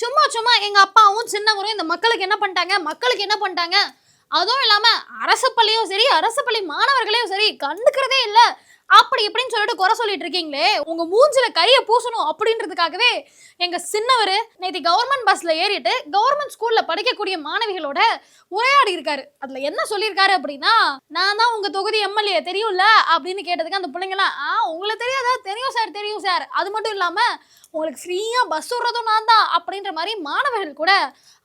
சும்மா சும்மா எங்க அப்பாவும் சின்னவரும் இந்த மக்களுக்கு என்ன பண்ணிட்டாங்க? மக்களுக்கு என்ன பண்ணிட்டாங்க? அதுவும் இல்லாம அரசு பள்ளியும் சரி அரசு பள்ளி மாணவர்களையும் சரி கண்டுக்கிறதே இல்லை. அப்படி இப்படின்னு சொல்லிட்டு குறை சொல்லிட்டு இருக்கீங்களே உங்க மூஞ்சில கைய பூசணும் அப்படின்றதுக்காகவே எங்க சின்னவர் நேற்று கவர்மெண்ட் பஸ்ல ஏறிட்டு கவர்மெண்ட் ஸ்கூல்ல படிக்கக்கூடிய மாணவிகளோட உரையாடி இருக்காரு. அதுல என்ன சொல்லியிருக்காரு அப்படின்னா நான் தான் உங்க தொகுதி எம்எல்ஏ தெரியும்ல? அப்படின்னு கேட்டதுக்கு அந்த பிள்ளைங்களாம் ஆ உங்களுக்கு தெரியாதா? தெரியும் சார் தெரியும் சார் அது மட்டும் இல்லாம உங்களுக்கு ஃப்ரீயா பஸ் விடுறதும் நான் தான். அப்படின்ற மாதிரி மாணவர்கள் கூட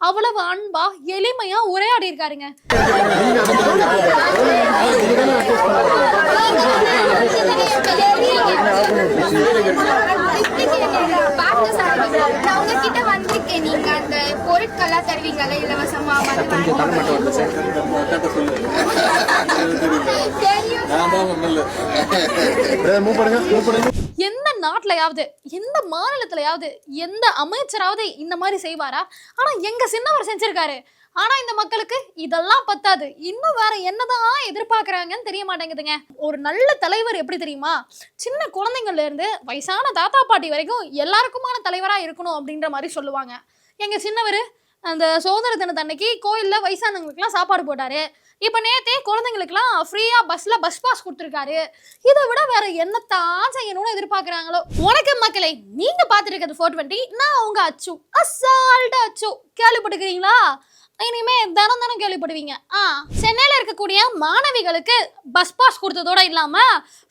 அவ்வளவு அன்பா எளிமையா உரையாடி இருக்காருங்க. நான் உங்ககிட்ட வந்திருக்கேன் நீங்க அந்த பொருட்கள்லாம் தருவீங்கல்ல இலவசமா எந்த நாட்டிலையாவது எந்த மாநிலத்திலயாவது எந்த அமைச்சராவது இந்த மாதிரி செய்வாரா? ஆனா எங்க சின்னவர் செஞ்சிருக்காரு. ஆனா இந்த மக்களுக்கு இதெல்லாம் பத்தாது. இன்னும் வேற என்னதான் எதிர்பார்க்கறாங்கன்னு தெரிய மாட்டேங்குதுங்க. ஒரு நல்ல தலைவர் எப்படி தெரியுமா? சின்ன குழந்தைங்கள்ல இருந்து வயசான தாத்தா பாட்டி வரைக்கும் எல்லாருக்குமான தலைவரா இருக்கணும் அப்படின்ற மாதிரி சொல்லுவாங்க. எங்க சின்னவர் அந்த சுதந்திர தினத்தன்னைக்கு கோயில்ல வயசானவங்களுக்குலாம் சாப்பாடு போட்டாரு. இப்போ நேத்தே குழந்தைங்களுக்குலாம் ஃப்ரீயா பஸ்ல பஸ் பாஸ் கொடுத்துருக்காரு. இதை விட வேற என்னத்தான் செய்யணும்னு எதிர்பார்க்குறாங்களோ? வணக்கம் மக்களே நீங்க பார்த்துட்டு இருக்கிறது ஃபோர் டுவெண்ட்டி நான் உங்க அச்சு அசால்ட்டா அச்சு. கேள்விப்பட்டுக்கிறீங்களா இனிமே தினம் தினம் கேள்விப்படுவீங்க. ஆ சென்னையில இருக்கக்கூடிய மாணவிகளுக்கு பஸ் பாஸ் கொடுத்ததோட இல்லாம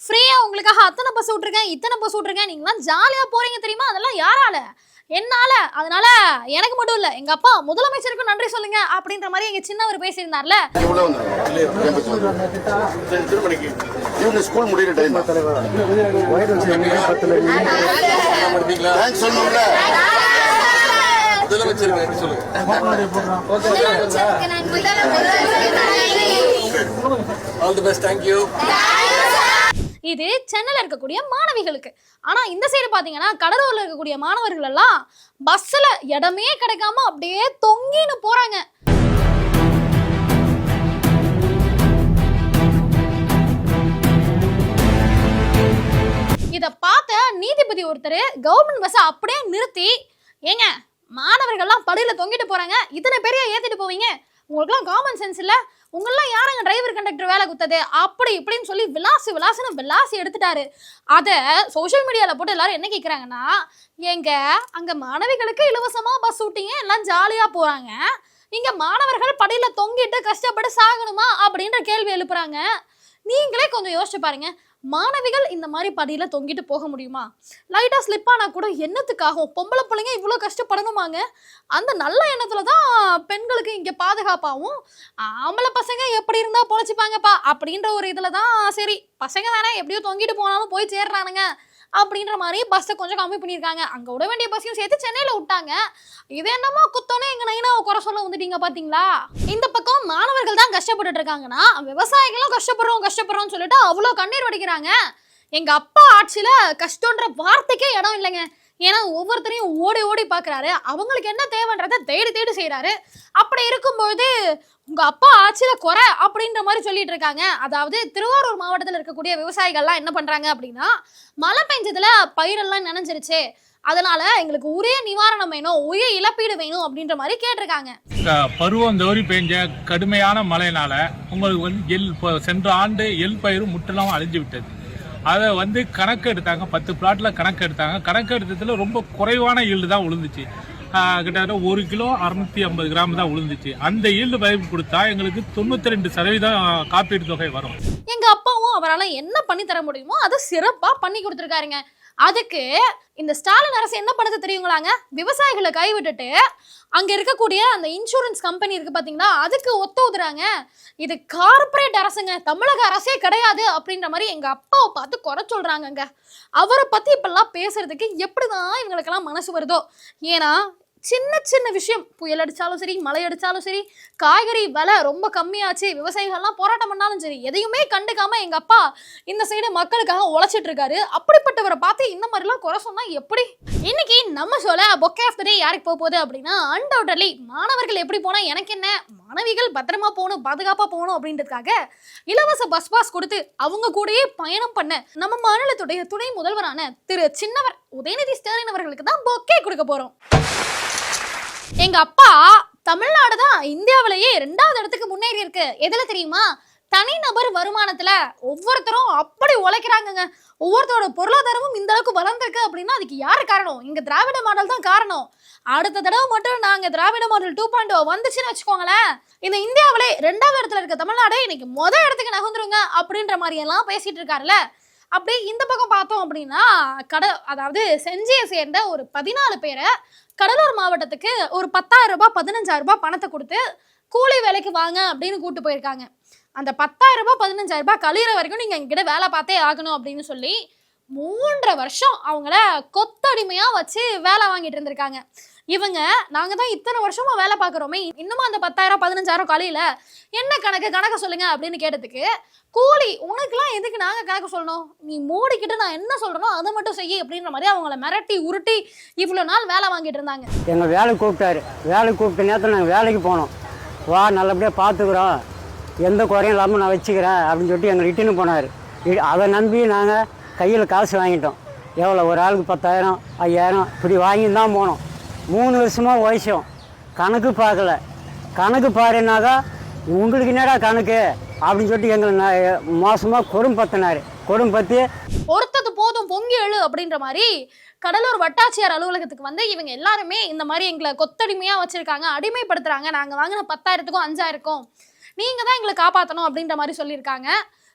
ஃப்ரீயா உங்களுக்காக அத்தனை பஸ் விட்டுருக்கேன் இத்தனை பஸ் விட்டுருக்கேன் நீங்களாம் ஜாலியா போறீங்க தெரியுமா? அதெல்லாம் யாரால? என்னால? அதனால எனக்கு மட்டும் இல்ல எங்க அப்பா முதலமைச்சருக்கும் நன்றி சொல்லுங்க அப்படின்ற மாதிரி எங்க சின்னவர் பேசியிருந்தார்ல. ஸ்கூல் முடியிற டைம் தேங்க்ஸ் சொல்லணும்ல முதலமைச்சருக்கு ஆல் தி பெஸ்ட் இது சென்னையில் இருக்கக்கூடிய மாணவிகளுக்கு. ஆனா இந்த சைடு பாத்தீங்கன்னா கடலூர்ல இருக்கக்கூடிய மாணவர்கள் எல்லாம் பஸ்ல இடமே கிடைக்காம அப்படியே தொங்கின்னு போறாங்க. இதை பார்த்த நீதிபதி ஒருத்தர் கவர்மெண்ட் பஸ்ஸை அப்படியே நிறுத்தி ஏங்க மாணவர்கள்லாம் படியில தொங்கிட்டு போகிறாங்க இத்தனை பெரிய ஏற்றிட்டு போவீங்க? உங்களுக்குலாம் காமன் சென்ஸ் இல்லை. உங்களெலாம் யாருங்க டிரைவர் கண்டக்டர் வேலை குத்தது அப்படி இப்படின்னு சொல்லி விலாசு விலாசுன்னு விலாசி எடுத்துட்டாரு. அதை சோஷியல் மீடியாவில் போட்டு எல்லாரும் என்ன கேட்குறாங்கன்னா எங்க அங்கே மாணவிகளுக்கு இலவசமாக பஸ் விட்டீங்க எல்லாம் ஜாலியாக போகிறாங்க இங்கே மாணவர்கள் படையில் தொங்கிட்டு கஷ்டப்பட்டு சாகணுமா? அப்படின்ற கேள்வி எழுப்புறாங்க. நீங்களே கொஞ்சம் யோசிச்சு பாருங்கள் மாணவிகள் இந்த மாதிரி படியில் தொங்கிட்டு போக முடியுமா? லைட்டாக ஸ்லிப் ஆனால் கூட என்னத்துக்காகும்? பொம்பளை பிள்ளைங்க இவ்வளோ கஷ்டப்படணுமாங்க? அந்த நல்ல எண்ணத்தில் தான் பெண்களுக்கு இங்கே பாதுகாப்பாகவும் ஆம்பளை பசங்க எப்படி இருந்தால் பொழைச்சிப்பாங்கப்பா? அப்படின்ற ஒரு இதில் தான் சரி. பசங்க தானே எப்படியோ தொங்கிட்டு போனாலும் போய் சேர்றானுங்க. அப்படின்ற மாதிரி பஸ்ஸை கொஞ்சம் கம்மி பண்ணியிருக்காங்க. அங்கே விட வேண்டிய பஸ்ஸையும் சேர்த்து சென்னையில் விட்டாங்க. இது என்னமோ குத்தோன்னே எங்கள் நைனாவை குறை சொல்ல வந்துட்டீங்க பார்த்தீங்களா இந்த பக்கம் மாணவர்கள் தான் கஷ்டப்பட்டுட்டு இருக்காங்கன்னா விவசாயிகளும் கஷ்டப்படுறோம் கஷ்டப்படுறோம்னு சொல்லிட்டு அவ்வளோ கண்ணீர் வடிக்கிறாங்க. எங்கள் அப்பா ஆட்சியில் கஷ்டன்ற வார்த்தைக்கே இடம் இல்லைங்க. ஏன்னா ஒவ்வொருத்தரையும் ஓடி ஓடி பார்க்குறாரு அவங்களுக்கு என்ன தேவைன்றத தேடி தேடி செய்கிறாரு அப்படி இருக்கும்பொழுது உங்க அப்பா ஆட்சியில குறை அப்படின்ற மாதிரி சொல்லிட்டு இருக்காங்க. அதாவது திருவாரூர் மாவட்டத்தில் இருக்கக்கூடிய விவசாயிகள்லாம் என்ன பண்றாங்க அப்படின்னா மழை பெஞ்சதுல பயிரெல்லாம் நினைஞ்சிருச்சு. அதனால எங்களுக்கு உரிய நிவாரணம் வேணும் உரிய இழப்பீடு வேணும் அப்படின்ற மாதிரி கேட்டிருக்காங்க. பருவம் தவறி பெஞ்ச கடுமையான மழையினால உங்களுக்கு வந்து எள் இப்போ சென்ற ஆண்டு எள் பயிரும் முற்றிலும் அழிஞ்சு விட்டது. அதை வந்து கணக்கு எடுத்தாங்க. பத்து பிளாட்டில் கணக்கு எடுத்தாங்க. கணக்கு எடுத்ததில் ரொம்ப குறைவான ஈல்டு தான் விழுந்துச்சு கிட்டத்தட்ட ஒரு கிலோ அறுநூத்தி ஐம்பது கிராம் தான் விழுந்துச்சு அந்த ஈல்டு பயிர் கொடுத்தா எங்களுக்கு தொண்ணூத்தி ரெண்டு சதவீதம் காப்பீடு தொகை வரும். எங்க அப்பாவும் அவரால் என்ன பண்ணி தர முடியுமோ அதை சிறப்பாக பண்ணி கொடுத்துருக்காருங்க. அதுக்கு இந்த ஸ்டாலின் அரசு என்ன பண்ணுது தெரியுங்களாங்க? விவசாயிகளை கைவிட்டுட்டு அங்க இருக்கக்கூடிய அந்த இன்சூரன்ஸ் கம்பெனி இருக்கு பாத்தீங்களா? அதுக்கு ஒத்து ஊதுறாங்க இது கார்ப்பரேட் அரசுங்க. தமிழக அரசே கிடையாது அப்படின்ற மாதிரி எங்க அப்பாவை பார்த்து குறை சொல்றாங்கங்க. அவரை பத்தி இப்பெல்லாம் பேசுறதுக்கு எப்படிதான் இவங்களுக்கெல்லாம் மனசு வருதோ? ஏன்னா சின்ன சின்ன விஷயம். புயல் அடித்தாலும் சரி மழை அடித்தாலும் சரி காய்கறி விலை ரொம்ப கம்மியாச்சு விவசாயிகள்லாம் போராட்டம் பண்ணாலும் சரி எதையுமே கண்டுக்காமல் எங்கள் அப்பா இந்த சைடு மக்களுக்காக உழைச்சிட்டு இருக்காரு. அப்படிப்பட்டவரை பார்த்து இந்த மாதிரிலாம் குறை சொன்னால் எப்படி? இன்னைக்கு நம்ம சொல்ல பொக்கே ஆஃப் டே யாருக்கு போக போகுது அப்படின்னா அன்டவுட்லி மாணவர்கள் எப்படி போனால் எனக்கு என்ன? மாணவிகள் பத்திரமா போகணும் பாதுகாப்பாக போகணும் அப்படின்றதுக்காக இலவச பஸ் பாஸ் கொடுத்து அவங்க கூடயே பயணம் பண்ண நம்ம மாநிலத்துடைய துணை முதல்வரான திரு சின்னவர் உதயநிதி ஸ்டாலின் அவர்களுக்கு தான் பொக்கே கொடுக்க போகிறோம் எங்க அப்பா தமிழ்நாடு தான் இந்தியாவிலேயே ரெண்டாவது இடத்துக்கு முன்னேறி இருக்கு. எதுல தெரியுமா? தனிநபர் வருமானத்துல ஒவ்வொருத்தரும் அப்படி உழைக்கிறாங்கங்க. ஒவ்வொருத்தரோட பொருளாதாரமும் இந்த அளவுக்கு வளர்ந்துருக்கு அப்படின்னா அதுக்கு யாரு காரணம்? இங்க திராவிட மாடல் தான் காரணம். அடுத்த தடவை மட்டும் நாங்க Dravida model two point oh வந்துச்சுன்னு வச்சுக்கோங்களேன். இந்த இந்தியாவிலே ரெண்டாவது இடத்துல இருக்க தமிழ்நாடு இன்னைக்கு மொதல் இடத்துக்கு நகர்ந்துருங்க அப்படின்ற மாதிரி எல்லாம் பேசிட்டு இருக்காருல்ல. அப்படியே இந்த பக்கம் பார்த்தோம் அப்படின்னா கட அதாவது செஞ்சியை சேர்ந்த ஒரு பதினாலு பேரை கடலூர் மாவட்டத்துக்கு ஒரு பத்தாயிரம் ரூபாய் பதினஞ்சாயிரம் ரூபாய் பணத்தை கொடுத்து கூலி வேலைக்கு வாங்க அப்படின்னு கூட்டு போயிருக்காங்க. அந்த பத்தாயிரம் ரூபாய் பதினஞ்சாயிரம் ரூபாய் கழியிற வரைக்கும் நீங்கள் எங்கிட்ட வேலை பார்த்தே ஆகணும் அப்படின்னு சொல்லி மூன்றரை வருஷம் அவங்கள கொத்தடிமையாக வச்சு வேலை வாங்கிட்டு இருந்திருக்காங்க. இவங்க நாங்க தான் இத்தனை வருஷமா வேலை பார்க்குறோமே. இன்னுமா அந்த பத்தாயிரம் பதினஞ்சாயிரம் காலையில என்ன கணக்கு கணக்கு சொல்லுங்க அப்படின்னு கேட்டதுக்கு கூலி உனக்குலாம் எதுக்கு நாங்க கணக்கு சொல்லணும்? நீ மூடிக்கிட்டு நான் என்ன சொல்றனோ அதை மட்டும் செய்ய அப்படின்ற மாதிரி அவங்கள மிரட்டி உருட்டி இவ்வளோ நாள் வேலை வாங்கிட்டு இருந்தாங்க. எங்கள் வேலை கூப்பிட்டாரு. வேலை கூப்பிட்ட நேரத்தில் நாங்கள் வேலைக்கு போனோம். வா நல்லபடியாக பார்த்துக்குறோம். எந்த குறையும் இல்லாமல் நான் வச்சுக்கிறேன் அப்படின்னு சொல்லிட்டு எங்களை இட்டுன்னு போனார். அதை நம்பி நாங்கள் கையில் காசு வாங்கிட்டோம். எவ்வளோ ஒரு ஆளுக்கு பத்தாயிரம் ஐயாயிரம் இப்படி வாங்கி தான் போனோம். மூணு வருஷமாக உழைச்சோம் கணக்கு பார்க்கல. கணக்கு பாருனாக்கா உங்களுக்கு என்னடா கணக்கு? அப்படின்னு சொல்லிட்டு எங்களை ந- மோசமாக கொடும்பத்தினார் கொடும்பத்தி ஒருத்தது போதும் பொங்கி எழு அப்படின்ற மாதிரி கடலூர் வட்டாட்சியர் அலுவலகத்துக்கு வந்து இவங்க எல்லாருமே இந்த மாதிரி எங்களை கொத்தடிமையாக வச்சுருக்காங்க அடிமைப்படுத்துகிறாங்க நாங்கள் வாங்கின பத்தாயிரத்துக்கும் அஞ்சாயிரக்கும் நீங்கள் தான் எங்களை காப்பாற்றணும் அப்படின்ற மாதிரி சொல்லியிருக்காங்க.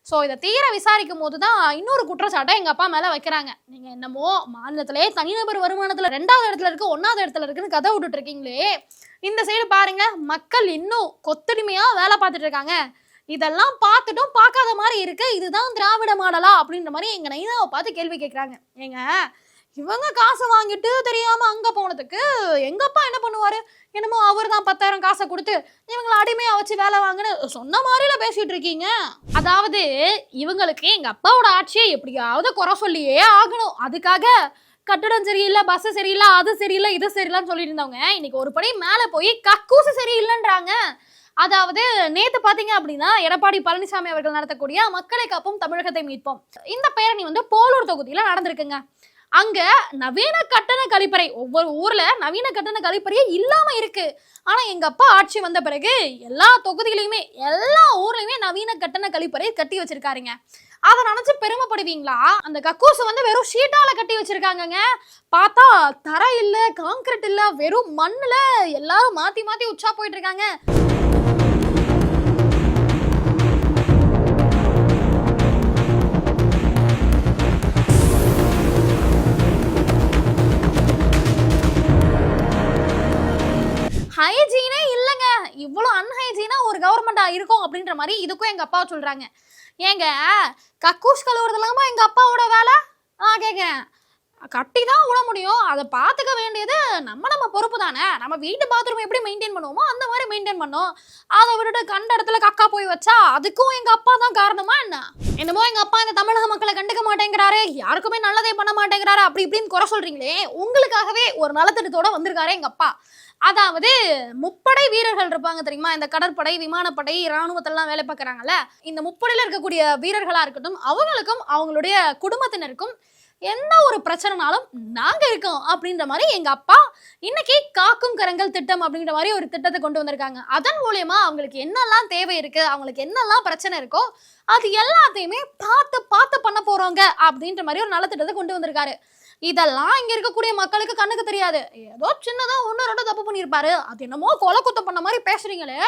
ஸோ இதை தீர விசாரிக்கும் போது தான் இன்னொரு குற்றச்சாட்டை எங்கள் அப்பா மேலே வைக்கிறாங்க. நீங்கள் என்னமோ மாநிலத்திலே தனிநபர் வருமானத்தில் ரெண்டாவது இடத்துல இருக்குது ஒன்றாவது இடத்துல இருக்குன்னு கதை விட்டுட்டு இருக்கீங்களே. இந்த சைடு பாருங்க மக்கள் இன்னும் கொத்தடிமையாக வேலை பார்த்துட்டு இருக்காங்க. இதெல்லாம் பார்த்துட்டும் பார்க்காத மாதிரி இருக்கு. இதுதான் திராவிட மாடலா அப்படின்ற மாதிரி எங்கள் நைனாவை பார்த்து கேள்வி கேட்குறாங்க ஏங்க இவங்க காசை வாங்கிட்டு தெரியாம அங்க போனதுக்கு எங்க அப்பா என்ன பண்ணுவாரு? என்னமோ அவர் தான் பத்தாயிரம் காசை கொடுத்து இவங்களை அடிமையா வச்சு வேலை வாங்குன்னு சொன்ன மாதிரில பேசிட்டு இருக்கீங்க. அதாவது இவங்களுக்கு எங்க அப்பாவோட ஆட்சியை எப்படியாவது குறை சொல்லியே ஆகணும். அதுக்காக கட்டடம் சரியில்லை பஸ் சரியில்லை அது சரியில்லை இது சரியில்லைன்னு சொல்லிட்டு இருந்தவங்க இன்னைக்கு ஒரு படி மேலே போய் கக்கூசு சரியில்லைன்றாங்க. அதாவது நேத்து பாத்தீங்க அப்படின்னா எடப்பாடி பழனிசாமி அவர்கள் நடத்தக்கூடிய மக்களை காப்போம் தமிழகத்தை மீட்போம். இந்த பேரணி வந்து போலூர் தொகுதியில நடந்திருக்குங்க. அங்க நவீன கட்டண கழிப்பறை. ஒவ்வொரு ஊர்ல நவீன கட்டண கழிப்பறையே இல்லாம இருக்கு. ஆனா எங்க அப்பா ஆட்சி வந்த பிறகு எல்லா தொகுதியிலையுமே எல்லா ஊர்லயுமே நவீன கட்டண கழிப்பறை கட்டி வச்சிருக்காருங்க. அதை நினைச்சு பெருமைப்படுவீங்களா? அந்த கக்கூசு வந்து வெறும் ஷீட்டால கட்டி வச்சிருக்காங்கங்க. பார்த்தா தர இல்ல காங்கிரீட் இல்ல வெறும் மண்ணுல எல்லாரும் மாத்தி மாத்தி உச்சா போயிட்டு இருக்காங்க. இவ்வளோ அன்ஹைஜீனாக ஒரு கவர்மெண்ட்டாக இருக்கும் அப்படின்ற மாதிரி இதுக்கும் எங்கள் அப்பா சொல்கிறாங்க ஏங்க கக்கூஸ் கழுவுகிறது இல்லாமல் எங்கள் அப்பாவோட வேலை? ஆ கேட்குறேன் கட்டி தான் விட முடியும். அதை பார்த்துக்க வேண்டியது நம்ம நம்ம பொறுப்பு தானே. நம்ம வீட்டு பாத்ரூம் எப்படி மெயின்டைன் பண்ணுவோமோ அந்த மாதிரி மெயின்டைன் பண்ணோம். அதை விட்டுட்டு கண்ட இடத்துல கக்கா போய் வச்சா அதுக்கும் எங்க அப்பா தான் காரணமா என்ன? என்னமோ எங்க அப்பா இந்த தமிழக மக்களை கண்டுக்க மாட்டேங்கிறாரு யாருக்குமே நல்லதே பண்ண மாட்டேங்கிறாரு அப்படி இப்படின்னு குறை சொல்றீங்களே உங்களுக்காகவே ஒரு நலத்திட்டத்தோட வந்திருக்காரு எங்க அப்பா. அதாவது முப்படை வீரர்கள் இருப்பாங்க தெரியுமா? இந்த கடற்படை விமானப்படை இராணுவத்தெல்லாம் வேலை பார்க்குறாங்கல்ல இந்த முப்படையில் இருக்கக்கூடிய வீரர்களாக இருக்கட்டும் அவங்களுக்கும் அவங்களுடைய குடும்பத்தினருக்கும் எந்த ஒரு பிரச்சனைனாலும் நாங்கள் இருக்கோம் அப்படின்ற மாதிரி எங்கள் அப்பா இன்னைக்கு காக்கும் கரங்கள் திட்டம் அப்படின்ற மாதிரி ஒரு திட்டத்தை கொண்டு வந்திருக்காங்க. அதன் மூலயமா அவங்களுக்கு என்னெல்லாம் தேவை இருக்குது அவங்களுக்கு என்னெல்லாம் பிரச்சனை இருக்கோ அது எல்லாத்தையுமே பார்த்து பார்த்து பண்ண போகிறோங்க அப்படின்ற மாதிரி ஒரு நல்ல திட்டத்தை கொண்டு வந்திருக்காரு. இதெல்லாம் இங்கே இருக்கக்கூடிய மக்களுக்கு கண்ணுக்கு தெரியாது. ஏதோ சின்னதாக ஒன்று ரெண்டு தப்பு பண்ணியிருப்பாரு. அது என்னமோ கொலை குத்தம் பண்ண மாதிரி பேசுறீங்களே.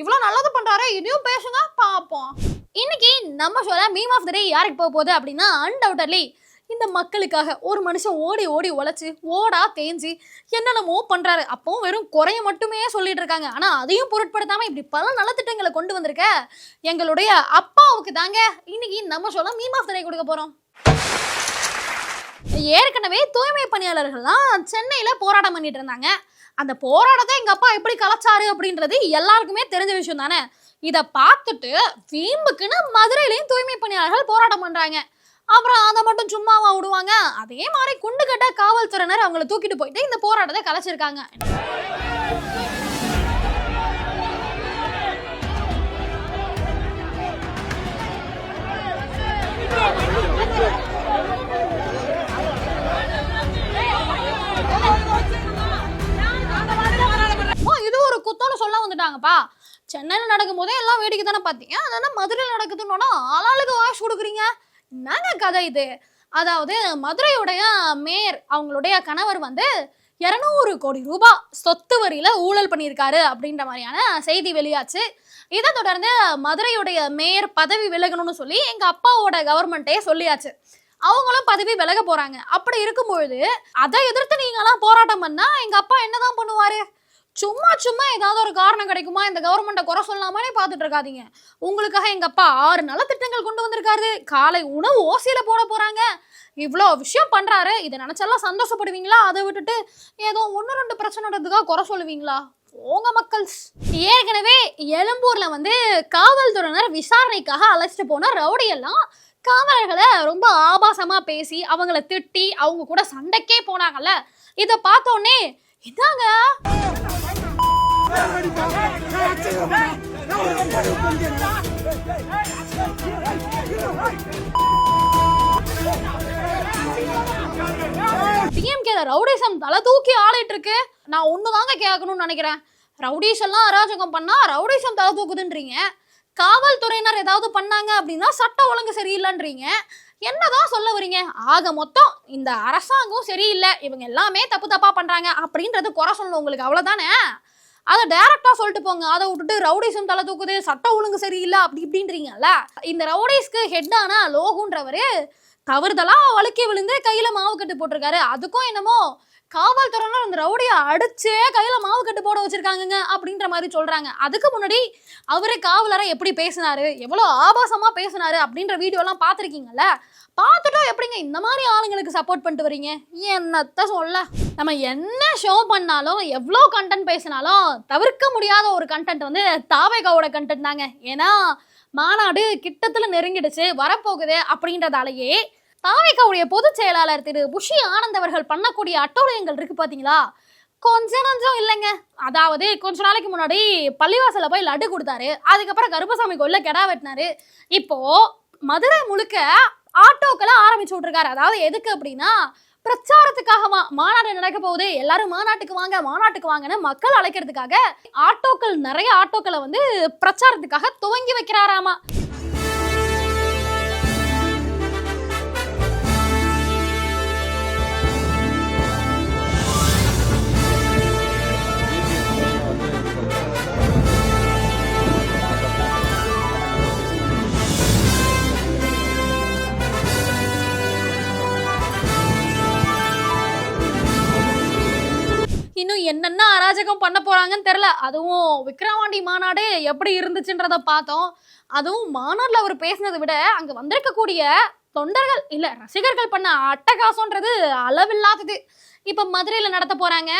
இவ்வளோ நல்லது பண்ணுறாரு இதையும் பேசுங்க பார்ப்போம். இன்னைக்கு நம்ம சொல்ல மீம் ஆஃப் த டே யாருக்கு போக போகுது அப்படின்னா அன்டவுட்டர்லி இந்த மக்களுக்காக ஒரு மனுஷன் ஓடி ஓடி உழைச்சி ஓடா தேஞ்சி என்னென்னமோ பண்ணுறாரு அப்போ வெறும் குறைய மட்டுமே சொல்லிட்டு இருக்காங்க. ஆனால் அதையும் பொருட்படுத்தாமல் இப்படி பல நலத்திட்டங்களை கொண்டு வந்திருக்க எங்களுடைய அப்பாவுக்கு தாங்க இன்னைக்கு நம்ம சொல்ல மீம் ஆஃப் த கொடுக்க போகிறோம் ஏற்கனவே தூய்மை பணியாளர்கள்லாம் சென்னையில் போராட்டம் பண்ணிட்டு இருந்தாங்க. அந்த போராட்டத்தை எங்கள் அப்பா எப்படி கலைச்சாரு அப்படின்றது எல்லாருக்குமே தெரிஞ்ச விஷயம் தானே. இதை பார்த்துட்டு வீம்புக்குன்னு மதுரையிலையும் தூய்மை பணியாளர்கள் போராட்டம் பண்ணுறாங்க அப்புறம் அதை மட்டும் சும்மாவா விடுவாங்க? அதே மாதிரி குண்டு கட்ட காவல்துறையினர் அவங்கள தூக்கிட்டு போயிட்டு இந்த போராட்டத்தை கலைச்சிருக்காங்க. சொல்றாங்கப்பா சென்னையில் நடக்கும்போதே எல்லாம் வேடிக்கை தானே பார்த்தீங்க அதனால மதுரையில் நடக்குதுன்னு ஆளாளுக்கு வாய்ஸ் கொடுக்குறீங்க? என்னங்க கதை இது. அதாவது மதுரையுடைய மேயர் அவங்களுடைய கணவர் வந்து இரநூறு கோடி ரூபாய் சொத்து வரியில் ஊழல் பண்ணியிருக்காரு அப்படின்ற மாதிரியான செய்தி வெளியாச்சு. இதை தொடர்ந்து மதுரையுடைய மேயர் பதவி விலகணும்னு சொல்லி எங்கள் அப்பாவோட கவர்மெண்ட்டே சொல்லியாச்சு. அவங்களும் பதவி விலக போகிறாங்க அப்படி இருக்கும்பொழுது அதை எதிர்த்து நீங்களாம் போராட்டம் பண்ணால் எங்கள் அப்பா என்னதான் பண்ணுவார்? சும்மா சும்மா ஏதாவது ஒரு காரணம் கிடைக்குமா? இந்த கவர்மெண்ட்டை குறை சொல்லாமலே பார்த்துட்டு இருக்காதீங்க. உங்களுக்காக எங்கள் அப்பா ஆறு நலத்திட்டங்கள் கொண்டு வந்திருக்காரு காலை உணவு ஓசையில் போட போகிறாங்க இவ்வளோ விஷயம் பண்ணுறாரு இதை நினைச்செல்லாம் சந்தோஷப்படுவீங்களா அதை விட்டுட்டு ஏதோ ஒன்று ரெண்டு பிரச்சனைன்றதுக்காக குறை சொல்லுவீங்களா போங்க மக்கள் ஏற்கனவே எழும்பூர்ல வந்து காவல்துறையினர் விசாரணைக்காக அழைச்சிட்டு போன ரவுடியெல்லாம் காவலர்களை ரொம்ப ஆபாசமா பேசி அவங்கள திட்டி அவங்க கூட சண்டைக்கே போனாங்கல்ல இதை பார்த்தோன்னே இதாங்க டிஎம்கேல ரவுடிசம் தலை தூக்கி ஆடிட்டு இருக்கு. நான் ஒன்று தாங்க கேட்கணும்னு நினைக்கிறேன். ரவுடிஸ் எல்லாம் அராஜகம் பண்ணா ரவுடிசம் தலை தூக்குதுன்றீங்க. காவல்துறையினர் ஏதாவது பண்ணாங்க அப்படின்னா சட்ட ஒழுங்கு சரியில்லைன்றீங்க. என்னதான் சொல்ல வரீங்க? ஆக மொத்தம் இந்த அரசாங்கம் சரியில்லை. இவங்க எல்லாமே தப்பு தப்பா பண்றாங்க. அப்படின்றது குறை சொல்லணும் உங்களுக்கு. அவ்வளவுதானே? அதை டைரக்டா சொல்லிட்டு போங்க. அதை விட்டுட்டு ரவுடிசம் தலை தூக்குது சட்டம் ஒழுங்கு சரியில்லை அப்படி இப்படின்றீங்கல்ல? இந்த ரவுடிஸ்க்கு ஹெட்டான லோகுன்றவரு தவறுதலா வழுக்கி விழுந்து கையில மாவு கட்டு போட்டிருக்காரு. அதுக்கும் என்னமோ காவல்துறையினர் அந்த ரவுடியை அடிச்சே கையில மாவு கட்டு போட வச்சிருக்காங்க அப்படின்ற மாதிரி சொல்றாங்க. அதுக்கு முன்னாடி அவரு காவலரை எப்படி பேசினாரு? எவ்வளோ ஆபாசமா பேசினாரு அப்படின்ற வீடியோ எல்லாம் பார்த்துருக்கீங்கல்ல? பார்த்துட்டோம் எப்படிங்க இந்த மாதிரி ஆளுங்களுக்கு சப்போர்ட் பண்ணிட்டு வரீங்க? என்னத்த சொல்ல? நம்ம என்ன ஷோ பண்ணாலும் எவ்வளோ கண்டென்ட் பேசினாலும் தவிர்க்க முடியாத ஒரு கண்டென்ட் வந்து தாவேகாவோட கண்டென்ட் தாங்க. ஏன்னா மாநாடு கிட்டத்தில் நெருங்கிடுச்சு வரப்போகுது அப்படின்றதாலேயே தாவேகாவுடைய பொதுச் செயலாளர் திரு புஷி ஆனந்த் அவர்கள் பண்ணக்கூடிய அட்டூழியங்கள் இருக்கு பார்த்தீங்களா கொஞ்ச நஞ்சம் இல்லைங்க. அதாவது கொஞ்ச நாளைக்கு முன்னாடி பள்ளிவாசல போய் லட்டு கொடுத்தாரு. அதுக்கப்புறம் கருப்பசாமி கோயில கெடா வெட்டினாரு. இப்போ மதுரை முழுக்க ஆட்டோக்களை ஆரம்பிச்சு விட்டுருக்காரு. அதாவது எதுக்கு அப்படின்னா பிரச்சாரத்துக்காகவா மாநாடு நடக்க போகுது. எல்லாரும் மாநாட்டுக்கு வாங்க மாநாட்டுக்கு வாங்கன்னு மக்கள் அழைக்கிறதுக்காக ஆட்டோக்கள் நிறைய ஆட்டோக்களை வந்து பிரச்சாரத்துக்காக துவங்கி வைக்கிறாராமா. என்னென்ன பண்ண போறாங்கன்னு தெரியல. அதுவும் விக்ரவாண்டி மாநாடு எப்படி இருந்துச்சுன்றத பார்த்தோம். அதுவும் மாநாட்டில் அவர் பேசினதை விட அங்க வந்திருக்கக்கூடிய தொண்டர்கள் இல்ல ரசிகர்கள் பண்ண அட்டகாசம்ன்றது அளவில்லாதது. இப்ப மதுரையில நடத்த போறாங்க.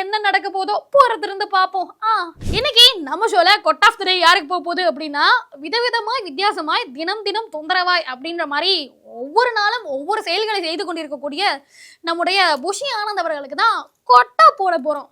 என்ன நடக்க போதோ போறதிருந்து பார்ப்போம். ஆ இன்னைக்கு நம்ம ஷோல கொட் ஆஃப் திரை யாருக்கு போக போகுது அப்படின்னா விதவிதமாய் வித்தியாசமாய் தினம் தினம் தொந்தரவாய் அப்படின்ற மாதிரி ஒவ்வொரு நாளும் ஒவ்வொரு செயல்களை செய்து கொண்டிருக்கக்கூடிய நம்முடைய புஷி ஆனந்த் அவர்களுக்கு தான் கொட்டா போட போறோம்.